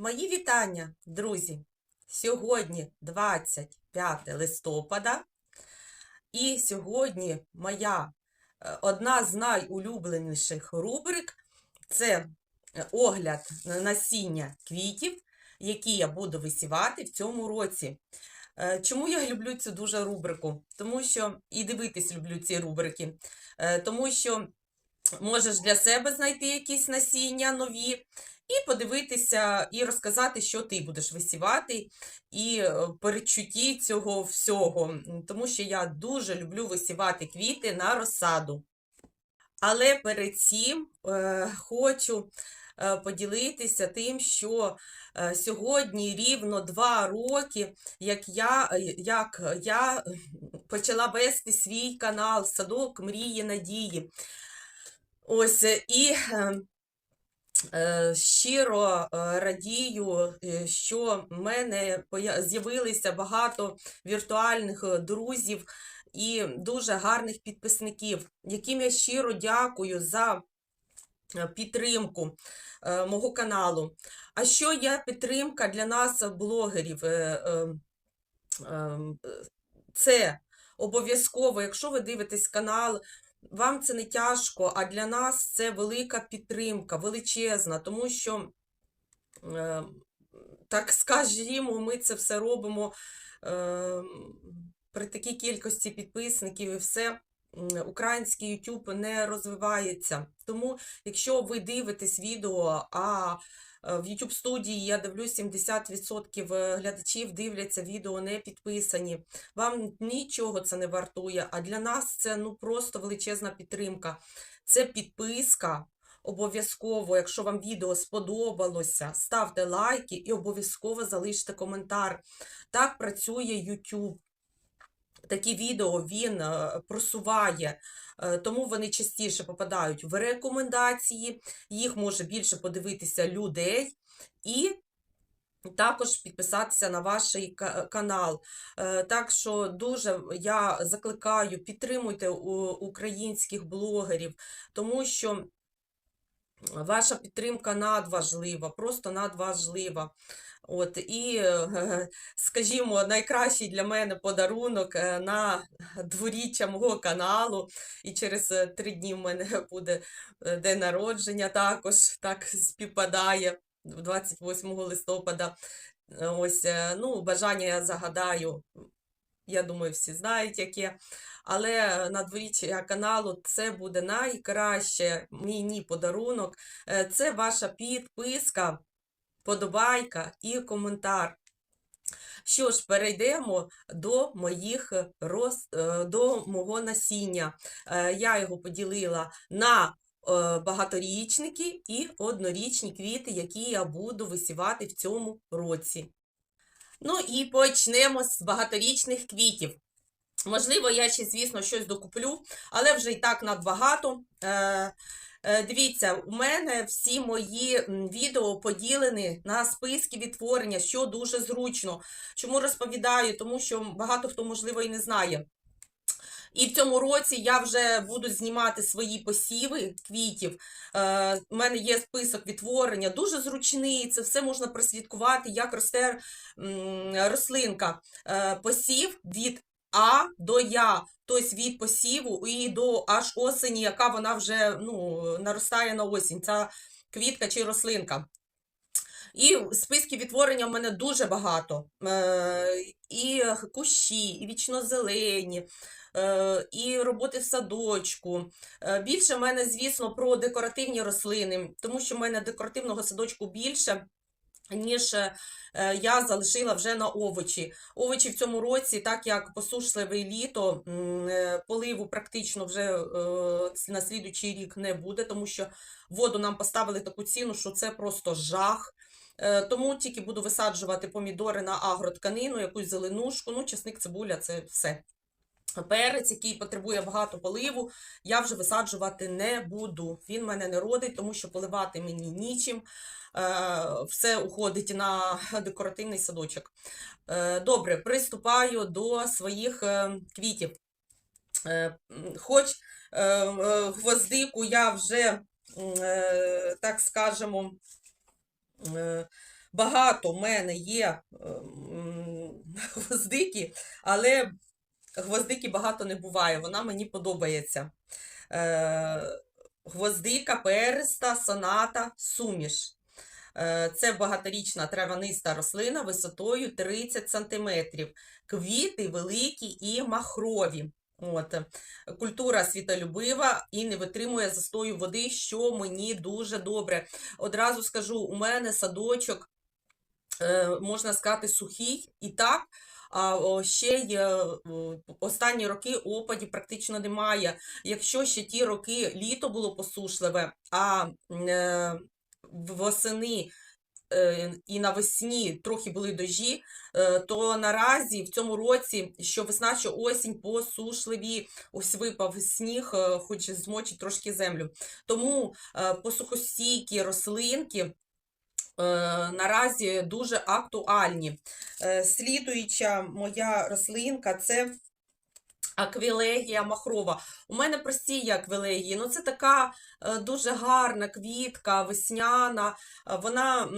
Мої вітання, друзі! Сьогодні 25 листопада, і сьогодні моя е, одна з найулюбленіших рубрик це е, огляд на насіння квітів, які я буду висівати в цьому році. Е, Чому я люблю цю дуже рубрику? Тому що і дивитись люблю ці рубрики, тому що можеш для себе знайти якісь насіння нові, і подивитися, і розказати, що ти будеш висівати, і е, передчутті цього всього. Тому що я дуже люблю висівати квіти на розсаду. Але перед цим е, хочу е, поділитися тим, що е, сьогодні рівно два роки, як я, як я почала вести свій канал Садок Мрії Надії. Ось і щиро е, радію, е, що в мене з'явилися багато віртуальних е, друзів і дуже гарних підписників, яким я щиро дякую за е, підтримку е, мого каналу. А що є підтримка для нас, е, блогерів? Е, е, ем, е, Це обов'язково, якщо ви дивитесь канал, вам це не тяжко, а для нас це велика підтримка, величезна, тому що, е, так скажімо, ми це все робимо е, при такій кількості підписників і все. Український YouTube не розвивається. Тому, якщо ви дивитесь відео, а в YouTube студії я дивлюсь, 70% глядачів дивляться відео не підписані. Вам нічого це не вартує, а для нас це ну просто величезна підтримка. Це підписка. Обов'язково, якщо вам відео сподобалося, ставте лайки і обов'язково залиште коментар. Так працює YouTube. Такі відео він е, просуває, е, тому вони частіше попадають в рекомендації, їх може більше подивитися людей і також підписатися на ваш канал. Е, Так що дуже я закликаю, підтримуйте українських блогерів, тому що ваша підтримка надважлива, просто надважлива. От, і, е, скажімо, найкращий для мене подарунок е, на дворіччя мого каналу. І через е, три дні в мене буде день народження також так співпадає 28 листопада. Ось, ну, бажання я загадаю. Я думаю, всі знають, яке. Але на дворіччя каналу це буде найкраще мені подарунок. Е, Це ваша підписка, подобайка і коментар. Що ж, перейдемо до моїх роз... е, до мого насіння. Е, Я його поділила на багаторічники і однорічні квіти, які я буду висівати в цьому році. Ну і почнемо з багаторічних квітів. Можливо, я ще, звісно, щось докуплю, але вже і так надбагато. Е, е, дивіться, у мене всі мої відео поділені на списки відтворення, що дуже зручно. Чому розповідаю? Тому що багато хто, можливо, і не знає. І в цьому році я вже буду знімати свої посіви квітів. Е, у мене є список відтворення, дуже зручний. Це все можна прослідкувати, як росте рослинка. Е, посів від А до Я, тобто від посіву і до аж осені, яка вона вже ну, наростає на осінь. Ця квітка чи рослинка. І списків відтворення в мене дуже багато. Е, і кущі, і вічнозелені, е, і роботи в садочку. Е, Більше в мене, звісно, про декоративні рослини, тому що в мене декоративного садочку більше. Ніж я залишила вже на овочі. Овочі в цьому році, так як посушливе літо, поливу практично вже на слідуючий рік не буде, тому що воду нам поставили таку ціну, що це просто жах. Е, Тому тільки буду висаджувати помідори на агротканину, якусь зеленушку, ну, чесник, цибуля це все. Перець, який потребує багато поливу, я вже висаджувати не буду. Він мене не родить, тому що поливати мені нічим. Е, Все уходить на декоративний садочок. Е, Добре, приступаю до своїх квітів. Хоч гвоздику я вже, так скажемо, Багато в мене є ем, гвоздики, але гвоздики багато не буває. Вона мені подобається. Е, Гвоздика, перста, соната, суміш. Е, Це багаторічна травяниста рослина висотою 30 см. Квіти великі і махрові. От. Культура світолюбива і не витримує застою води, що мені дуже добре. Одразу скажу, у мене садочок, е, можна сказати, сухий і так. А ще й е, останні роки опадів практично немає. Якщо ще ті роки літо було посушливе, а е, восени е, і навесні трохи були дощі, е, то наразі в цьому році, що весна, що осінь посушливі, ось випав сніг, е, хоч змочить трошки землю. Тому е, посухостійкі рослинки е, наразі дуже актуальні. Е, Слідуюча моя рослинка це аквілегія махрова. У мене прості аквілегії, ну це така е, дуже гарна квітка, весняна. е, Вона,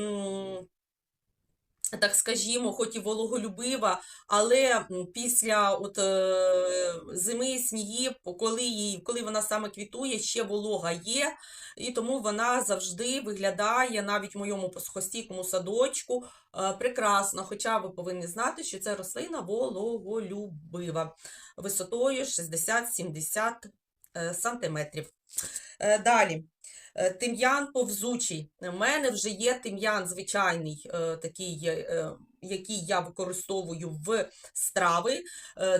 так скажімо, хоч і вологолюбива, але після от, е, зими, снігів, коли, її, коли вона саме квітує, ще волога є, і тому вона завжди виглядає навіть в моєму посхостійкому садочку е, прекрасно. Хоча ви повинні знати, що це рослина вологолюбива висотою 60-70 е, сантиметрів. Е, Далі. Е, Тим'ян повзучий. У мене вже є тим'ян звичайний, е, такий, е, який я використовую в страви.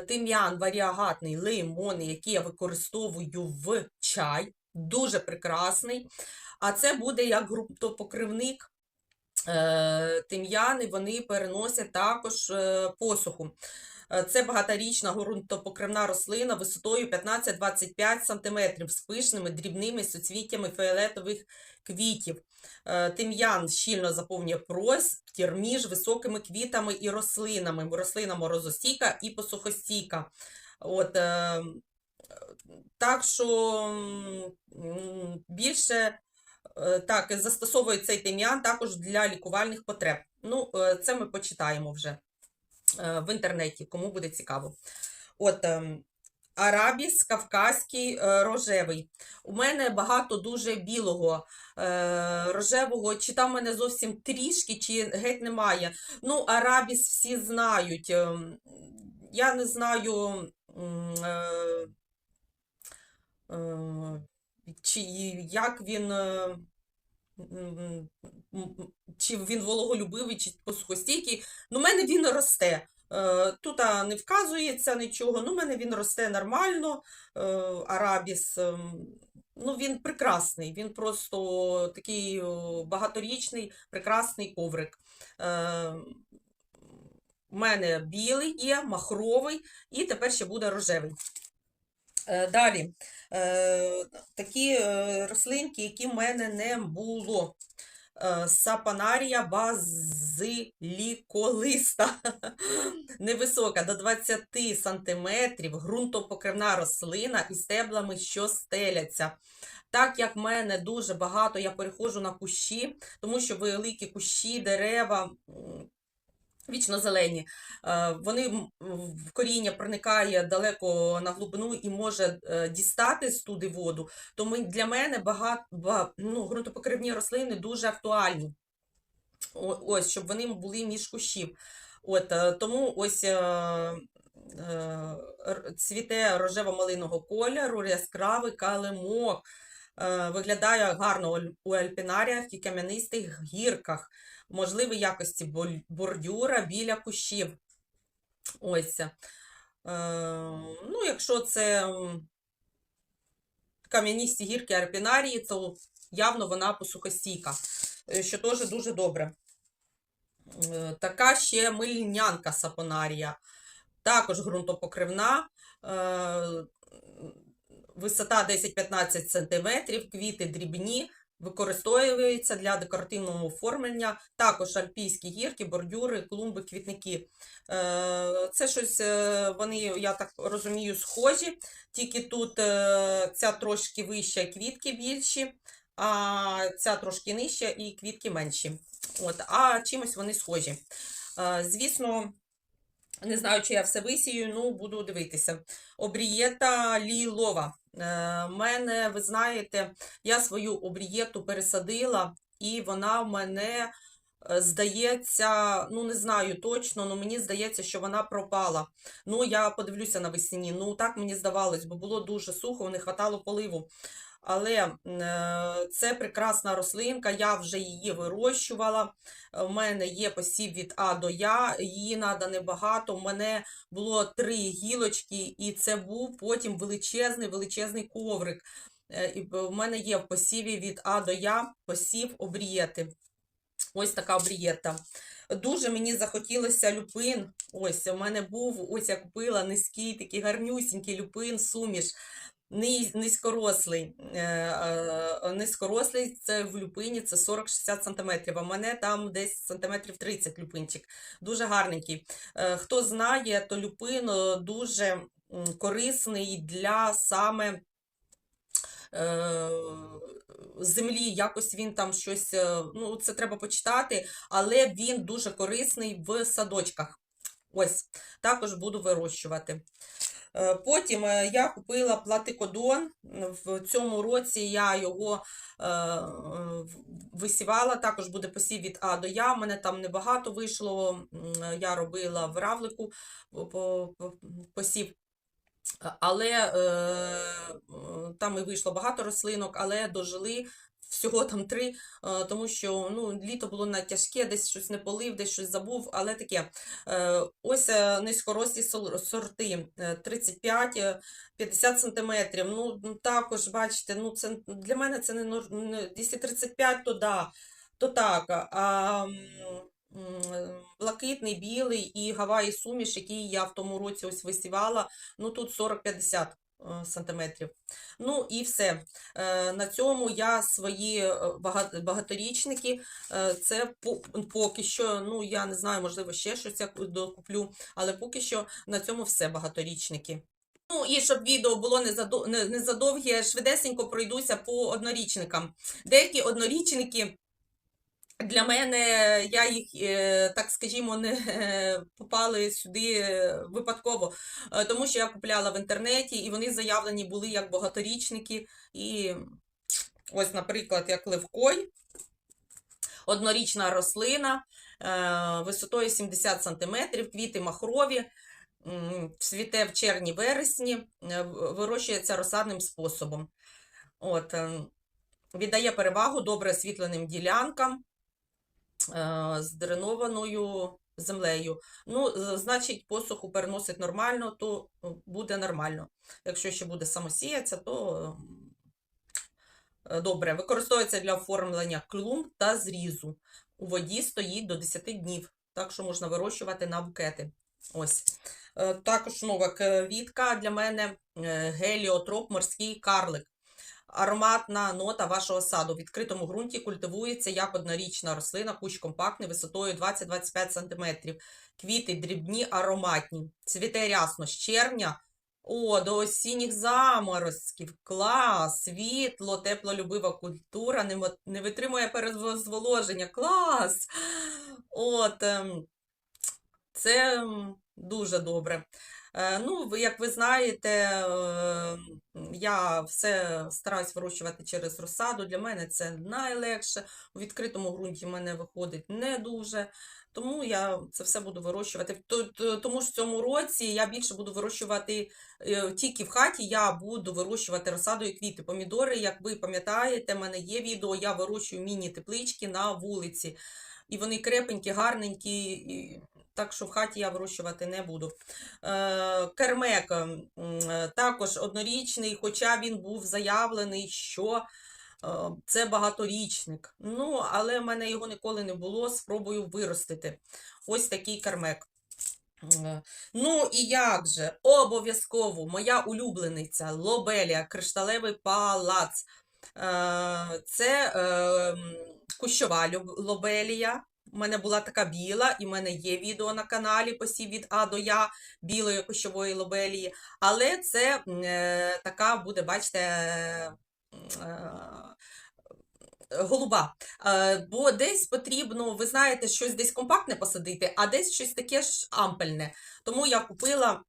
Тим'ян варіагатний лимонний, який я використовую в чай. Дуже прекрасний. А це буде як ґрунтопокривник. Е, Тим'яни вони переносять також посуху. Е, Це багаторічна ґрунтопокривна рослина висотою 15-25 см з пишними дрібними суцвіттями фіолетових квітів. Е, Тим'ян щільно заповнює простір між високими квітами і рослинами. Рослина морозостійка і посухостійка. От, е, так що більше так, застосовує цей тим'ян також для лікувальних потреб. Ну, це ми почитаємо вже в інтернеті, кому буде цікаво. От, ем, Арабіс, кавказький, е, рожевий. У мене багато дуже білого е, рожевого, чи там в мене зовсім трішки, чи геть немає. Ну, арабіс всі знають. Ем, Я не знаю, м, е, е, чи як він. Е, Чи він вологолюбивий, чи посухостійкий. Ну, в мене він росте. Е, Тут не вказується нічого, ну, в мене він росте нормально. е, Арабіс. ем, Ну, він прекрасний, він просто такий багаторічний, прекрасний коврик. Е, У мене білий є, махровий, і тепер ще буде рожевий. Е, Далі, е, такі е, рослинки, які в мене не було. Сапанарія базиліколиста. Невисока, до 20 сантиметрів, ґрунтопокривна рослина із стеблами, що стеляться. Так як в мене дуже багато, я переходжу на кущі, тому що великі кущі, дерева. Вічно зелені, Е, вони в коріння проникає далеко на глибину і може е, дістати з туди воду. Тому для мене багато, ну, ґрунтопокривні рослини дуже актуальні. Ось, щоб вони були між кущів. От, е, тому ось е, е, цвіте рожево-малиного кольору, яскравий калимок. Е, Виглядає гарно у альпінаріях і кам'янистих гірках. Можливі якості бордюра біля кущів. Ось. Е, Ну, якщо це м, кам'янисті гірки альпінарії, то явно вона посухостійка, е, що теж дуже добре. Е, Така ще мильнянка сапонарія. Також ґрунтопокривна. Висота 10-15 см, квіти дрібні, використовується для декоративного оформлення. Також альпійські гірки, бордюри, клумби, квітники. Е, Це щось, е, вони, я так розумію, схожі, тільки тут е, ця трошки вища, квітки більші. а ця трошки нижча і квітки менші. От, а чимось вони схожі. Звісно, не знаю, чи я все висію, ну буду дивитися. Обрієта лілова. Е, мене, ви знаєте, я свою обрієту пересадила, і вона в мене, е, здається, ну не знаю точно, але мені здається, що вона пропала. Ну, я подивлюся навесні. Ну, так мені здавалось, бо було дуже сухо, не хватало поливу. Але е, це прекрасна рослинка, я вже її вирощувала. У мене є посів від А до Я, її треба небагато. У мене було три гілочки, і це був потім величезний величезний коврик. Е, І мене є в посіві від А до Я посів обрієти. Ось така обрієта. Дуже мені захотілося люпин. Ось у мене був, ось я купила низький, такий гарнюсінький люпин, суміш. Низ- Низькорослий. Е, е, Низькорослий це в люпині це 40-60 см. А в мене там десь сантиметрів 30 люпинчик. Дуже гарненький. Е, Хто знає, то люпин дуже корисний для саме землі. Якось він там щось, ну це треба почитати, але він дуже корисний в садочках. Ось, також буду вирощувати. Е, Потім е, я купила платикодон. В цьому році я його е, висівала. Також буде посів від А до Я. У мене там небагато вийшло. Я робила в равлику по- по- по- посів. Але е, там і вийшло багато рослинок, але дожили всього там три, е, тому що ну, літо було надтяжке, десь щось не полив, десь щось забув, але таке. Е, Ось е, низькорослі сорти е, 35-50 сантиметрів. Ну, також, бачите, ну, це, для мене це не, якщо 35, то да, то так. А, блакитний, білий і Гаваї суміш, який я в тому році ось висівала, ну тут 40-50 е, сантиметрів. Ну і все. Е, На цьому я свої е, багаторічники, е, це поки що, ну я не знаю, можливо, ще щось я докуплю, але поки що на цьому все багаторічники. Ну і щоб відео було не задо- не- не задовге, швидесенько пройдуся по однорічникам. Деякі однорічники для мене, я їх, е, так скажімо, не попали сюди е, випадково, е, тому що я купляла в інтернеті, і вони заявлені були як багаторічники. І ось, наприклад, як левкой, однорічна рослина висотою 70 см, квіти махрові, цвіте в червні-вересні, е, вирощується розсадним способом. От, е, віддає перевагу добре освітленим ділянкам з дренованою землею. Ну, значить, посуху переносить нормально, то е, буде нормально. Якщо ще буде самосіятися, то е, добре. Використовується для оформлення клумб та зрізу. У воді стоїть до 10 днів, так що можна вирощувати на букети. Ось. Е, Також нова квітка для мене е, геліотроп морський карлик. Ароматна нота вашого саду. В відкритому ґрунті культивується як однорічна рослина, кущ компактний висотою 20-25 см. Квіти дрібні, ароматні. Цвіте рясно з червня. О, до осінніх заморозків. Клас! Світло, теплолюбива культура, не, не витримує перезволоження. Клас! От, ем, це дуже добре. Е, Ну, як ви знаєте, е, я все стараюсь вирощувати через розсаду. Для мене це найлегше. У відкритому ґрунті в мене виходить не дуже. Тому я це все буду вирощувати. То- то- Тому ж в цьому році я більше буду вирощувати е, тільки в хаті, я буду вирощувати розсаду і квіти. Помідори, як ви пам'ятаєте, в мене є відео, я вирощую міні-теплички на вулиці. І вони крепенькі, гарненькі. Так що в хаті я вирощувати не буду. Е, Кермек е, також однорічний, хоча він був заявлений, що е, це багаторічник. Ну, але в мене його ніколи не було, спробую виростити. Ось такий кермек. Ну і як же, обов'язково моя улюблениця Лобелія, кришталевий палац. Це е, кущова лобелія. У мене була така біла, і в мене є відео на каналі посів від А до Я білої кущової лобелії. Але це е, така буде, бачите, е, голуба. Е, Бо десь потрібно, ви знаєте, щось десь компактне посадити, а десь щось таке ж ампельне. Тому я купила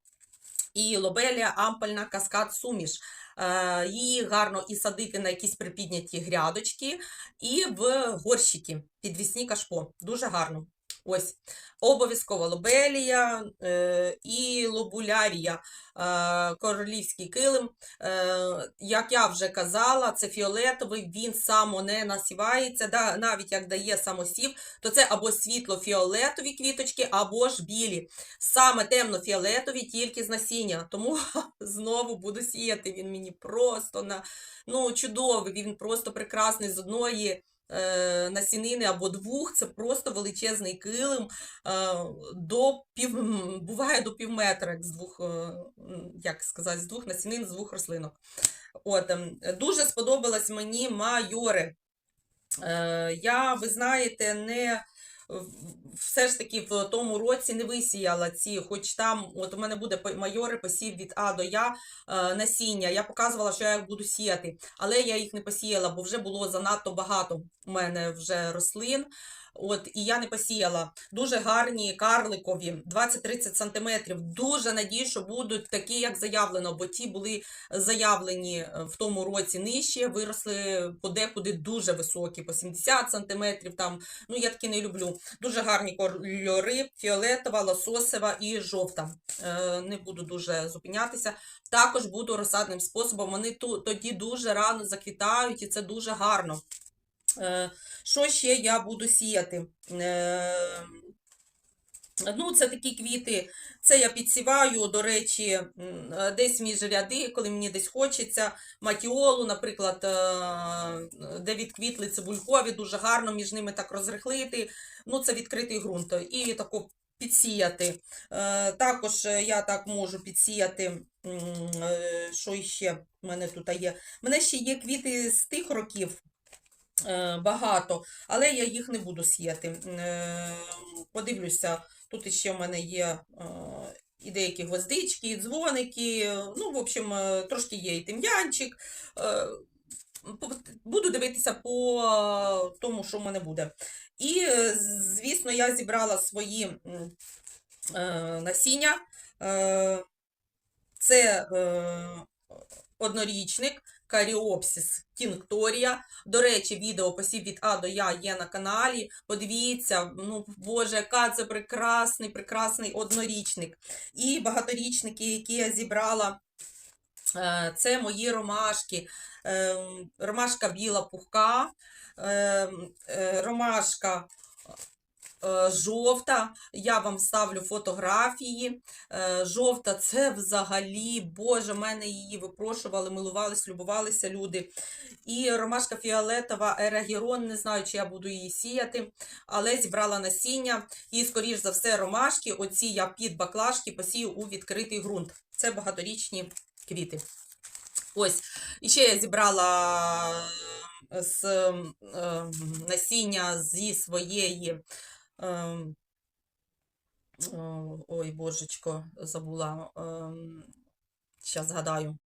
і лобелія ампельна каскад суміш. Е, Її гарно і садити на якісь припідняті грядочки, і в горщики підвісні кашпо. Дуже гарно. Ось, обов'язково лобелія е, і лобулярія, е, королівський килим. Е, як я вже казала, це фіолетовий, він само не насівається. Да, навіть як дає самосів, то це або світло-фіолетові квіточки, або ж білі. Саме темно-фіолетові, тільки з насіння. Тому знову буду сіяти. Він мені просто на, ну, чудовий, він просто прекрасний з одної насінини або двох. Це просто величезний килим. Е, до пів, буває до пів метра, з двох, е, як сказати, з двох насінин, з двох рослинок. От, ем, дуже сподобалось мені майори. Е, я, ви знаєте, не все ж таки в тому році не висіяла ці, хоч там, от у мене буде майори посів від А до Я е, насіння. Я показувала, що я буду сіяти, але я їх не посіяла, бо вже було занадто багато у мене вже рослин. От, і я не посіяла. Дуже гарні карликові, 20-30 сантиметрів. Дуже надію, що будуть такі, як заявлено, бо ті були заявлені е, в тому році нижче, виросли подекуди дуже високі, по 70 сантиметрів. Там, ну я такі не люблю. Дуже гарні кольори: фіолетова, лососева і жовта. Е, не буду дуже зупинятися. Також буду розсадним способом. Вони тоді дуже рано заквітають, і це дуже гарно. Е, що ще я буду сіяти? Е, Ну, це такі квіти. Це я підсіваю, до речі, десь між ряди, коли мені десь хочеться. Матіолу, наприклад, е, де відквітли цибулькові, дуже гарно між ними так розрихлити. Ну, це відкритий ґрунт. І тако підсіяти. Також я так можу підсіяти, що ще в мене тут є. У мене ще є квіти з тих років. Е, Багато, але я їх не буду сіяти. Е, Подивлюся, тут ще в мене є е, і деякі гвоздички, і дзвоники. Ну, в общем, трошки є і тим'янчик. Буду дивитися по тому, що в мене буде. І, звісно, я зібрала свої насіння. Це однорічник Каріопсис Тінкторія. До речі, відео посів від А до Я є на каналі. Подивіться, ну боже, яка це прекрасний, прекрасний однорічник. І багаторічники, які я зібрала. е, Це мої ромашки. Ем, Ромашка біла пухка, ем, е, ромашка жовта. Я вам ставлю фотографії. Е, Жовта це взагалі, боже, мене її випрошували, милувались, любувалися люди. І ромашка фіолетова ерагірон, не знаю, чи я буду її сіяти, але зібрала насіння. І, скоріш за все, ромашки, оці я під баклажки посію у відкритий ґрунт. Це багаторічні квіти. Ось, і ще я зібрала е, з е, насіння зі своєї. Е, о, ой, божечко, забула. Зараз згадаю.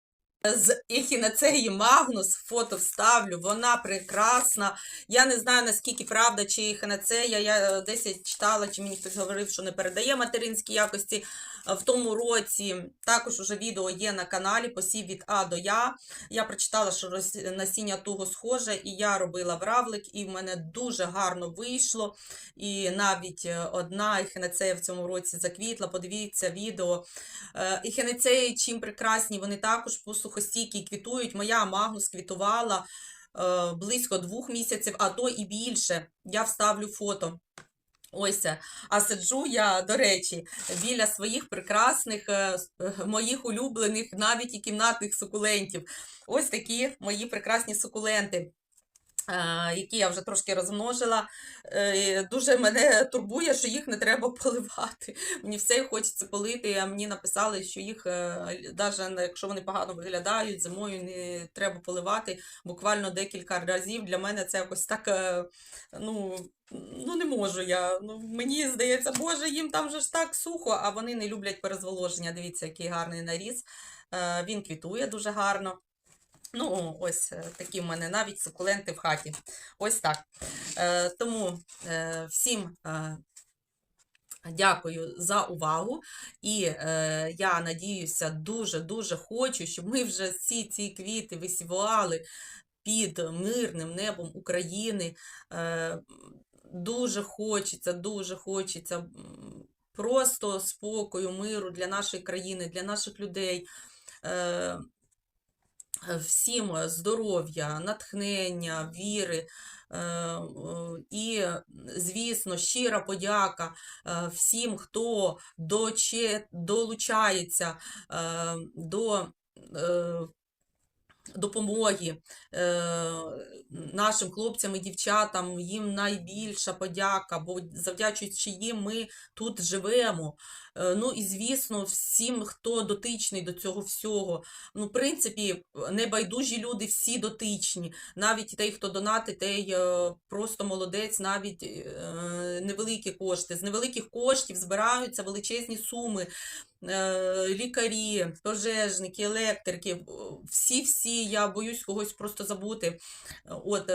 З ехінацеї Магнус фото вставлю, вона прекрасна. Я не знаю, наскільки правда, чи ехінацея, я десь читала, чи мені хтось говорив, що не передає материнські якості. В тому році також уже відео є на каналі Посів від А до Я. Я прочитала, що насіння туго схоже, і я робила вравлик, і в мене дуже гарно вийшло. І навіть е, одна ехінацея в цьому році заквітла. Подивіться відео. Е, Ехінацеї чим прекрасні, вони також посухостійкі квітують. Моя Магнус квітувала е, близько двох місяців, а то і більше. Я вставлю фото. Ось, а сиджу я, до речі, біля своїх прекрасних, е, е, моїх улюблених, навіть і кімнатних сукулентів. Ось такі мої прекрасні сукуленти, які я вже трошки розмножила. Е, Дуже мене турбує, що їх не треба поливати. Мені все хочеться полити, а мені написали, що їх, навіть якщо вони погано виглядають, зимою не треба поливати. Буквально декілька разів. Для мене це якось так, е, ну, ну не можу я. Ну, мені здається, боже, їм там же ж так сухо, а вони не люблять перезволоження. Дивіться, який гарний наріз. Е, Він квітує дуже гарно. Ну, ось е, такі в мене навіть сукуленти в хаті. Ось так. Е, Тому е, всім е, дякую за увагу. І е, я надіюся, дуже-дуже хочу, щоб ми вже всі ці квіти висівали під мирним небом України. Е, Дуже хочеться, дуже хочеться просто спокою, миру для нашої країни, для наших людей. Е, Всім здоров'я, натхнення, віри. е, е, І, звісно, щира подяка е, всім, хто долучається е, до е, допомоги е, нашим хлопцям і дівчатам. Їм найбільша подяка, бо завдячуючи їм ми тут живемо. Е, Ну і звісно, всім, хто дотичний до цього всього. Ну, в принципі, небайдужі люди всі дотичні. Навіть той, хто донатить, той е, просто молодець, навіть е, невеликі кошти. З невеликих коштів збираються величезні суми. Лікарі, пожежники, електрики, всі-всі, я боюсь когось просто забути. От,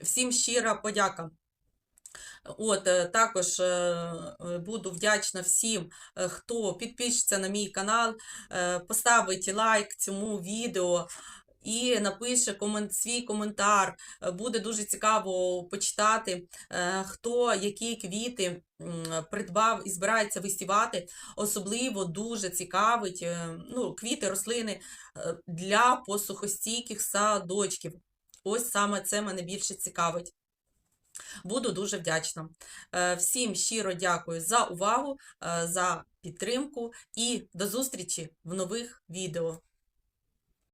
всім щира подяка. От, е, також е, е, буду вдячна всім, хто підпишеться на мій канал, поставить лайк цьому відео і напише комен- свій коментар. Буде дуже цікаво почитати, хто які квіти придбав і збирається висівати. Особливо дуже цікавить ну, квіти, рослини для посухостійких садочків. Ось саме це мене більше цікавить. Буду дуже вдячна. Е, Всім щиро дякую за увагу, е, за підтримку і до зустрічі в нових відео.